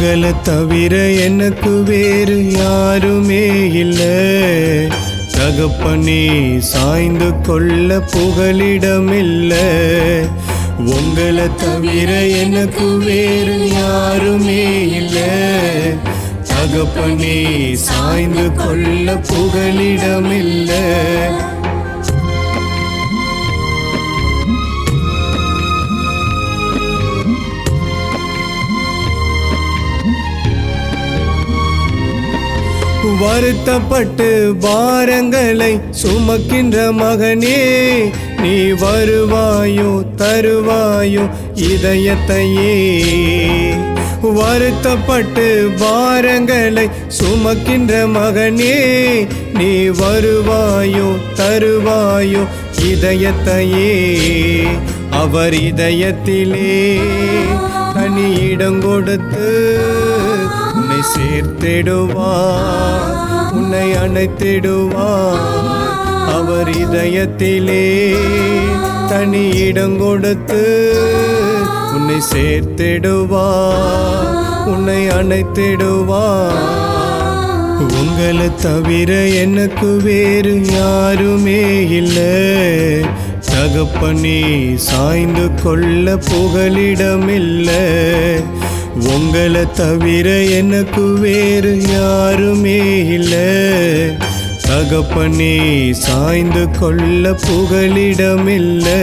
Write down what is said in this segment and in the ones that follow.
உங்களை தவிர எனக்கு வேறு யாருமே இல்லை. தகப்பனே சாய்ந்து கொள்ள புகலிடமில்லை. உங்களை தவிர எனக்கு வேறு யாருமே இல்லை. தகப்பனே சாய்ந்து கொள்ள புகலிடமில்லை. வருத்தப்பட்டு பாரங்களை சுமக்கின்ற மகனே நீ வருவாயோ தருவாயோ இதயத்தையே. வருத்தப்பட்டு பாரங்களை சுமக்கின்ற மகனே நீ வருவாயோ தருவாயோ இதயத்தையே. அவர் இதயத்திலே தனி கொடுத்து சேர்த்திடுவார். உன்னை அணைத்திடுவார். அவர் இதயத்திலே தனி இடம் கொடுத்து உன்னை சேர்த்திடுவார். உன்னை அணைத்திடுவார். உங்களை தவிர எனக்கு வேறு யாருமே இல்லை. தகப்பனே சாய்ந்து கொள்ள புகலிடமில்லை. உங்களை தவிர எனக்கு வேறு யாருமே இல்லை. தகப்பனே சாய்ந்து கொள்ள புகலிடமில்லை.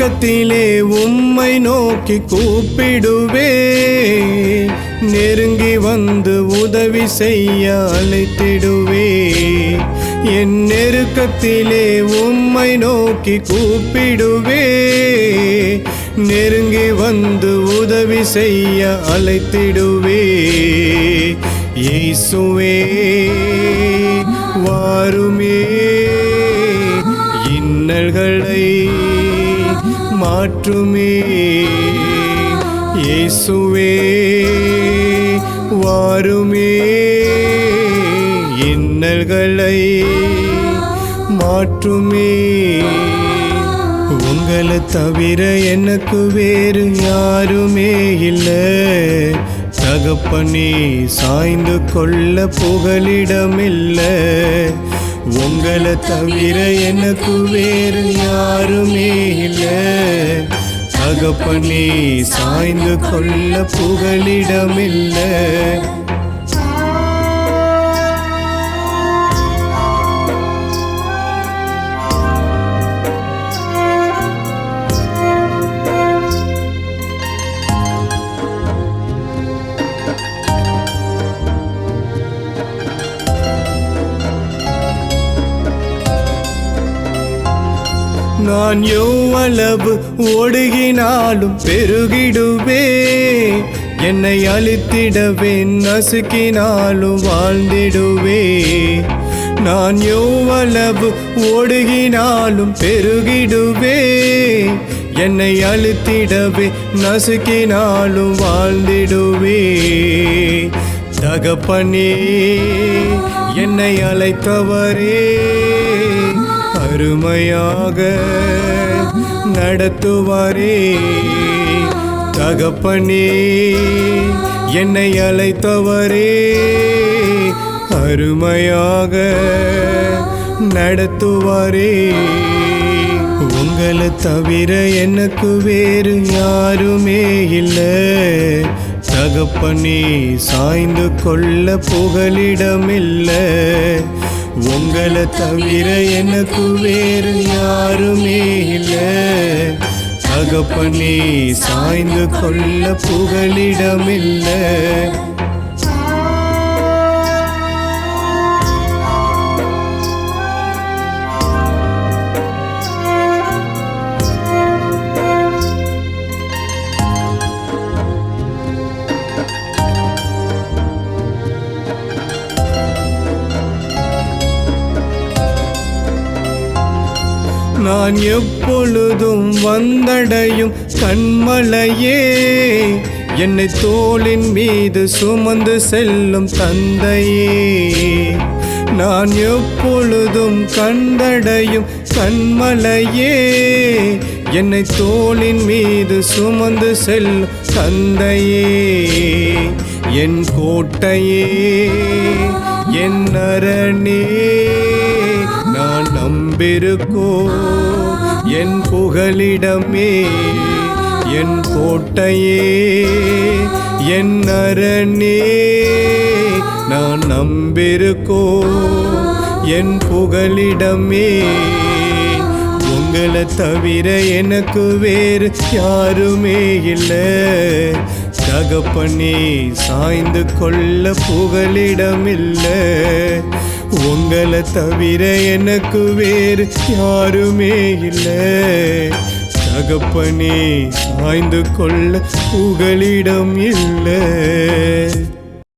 நெருக்கத்திலே உம்மை நோக்கி கூப்பிடுவே. நெருங்கி வந்து உதவி செய்ய அழைத்திடுவே. என் நெருக்கத்திலே உம்மை நோக்கி கூப்பிடுவே. நெருங்கி வந்து உதவி செய்ய அழைத்திடுவே. இயேசுவே வாருமே. இன்னல்களை மாற்றுமே. இயேசுவே வாருமே. இன்னல்களை மாற்றுமே. உங்களை தவிர எனக்கு வேறு யாருமே இல்லை. தகப்பனே சாய்ந்து கொள்ள புகலிடமில்லை. உங்களை தவிர எனக்கு வேறு யாருமே இல்லை. தகப்பனே சாய்ந்து கொள்ள புகலிடமில்லை. நான் எவ்வளவு ஓடுகினாலும் பெருகிடுவே. என்னை அழித்திடவே நசுக்கினாலும் வாழ்ந்திடுவே. நான் எவ்வளவு ஓடுகினாலும் பெருகிடுவே. என்னை அழுத்திடவே நசுக்கினாலும் வாழ்ந்திடுவே. தகப்பனே என்னை அழைத்தவரே. அருமையாக நடத்துவாரே. தகப்பனே என்னை அழைத்தவரே. அருமையாக நடத்துவாரே. உங்களை தவிர எனக்கு வேறு யாருமே இல்லை. தகப்பனே சாய்ந்து கொள்ள புகலிடமில்லை. உங்களை தவிர எனக்கு வேறு யாருமே இல்லை. தகப்பனே சாய்ந்து கொள்ள புகலிடமில்லை. நான் எப்பொழுதும் வந்தடையும் கண்மலையே. என்னை தோளின் மீது சுமந்து செல்லும் தந்தையே. நான் எப்பொழுதும் கண்டடையும் கண்மலையே. என்னை தோளின் மீது சுமந்து செல்லும் தந்தையே. என் கோட்டையே என் அரணே நான் நம்பிருக்கோ. என் புகலிடமே என் கோட்டையே என் அரணே. நான் நம்பிருக்கோ என் புகலிடமே. உங்களை தவிர எனக்கு வேறு யாருமே இல்லை. தகப்பனே சாய்ந்து கொள்ள புகலிடமில்லை. உங்களை தவிர எனக்கு வேறு யாருமே இல்லை. தகப்பனே சாய்ந்து கொள்ள புகலிடம் இல்லை.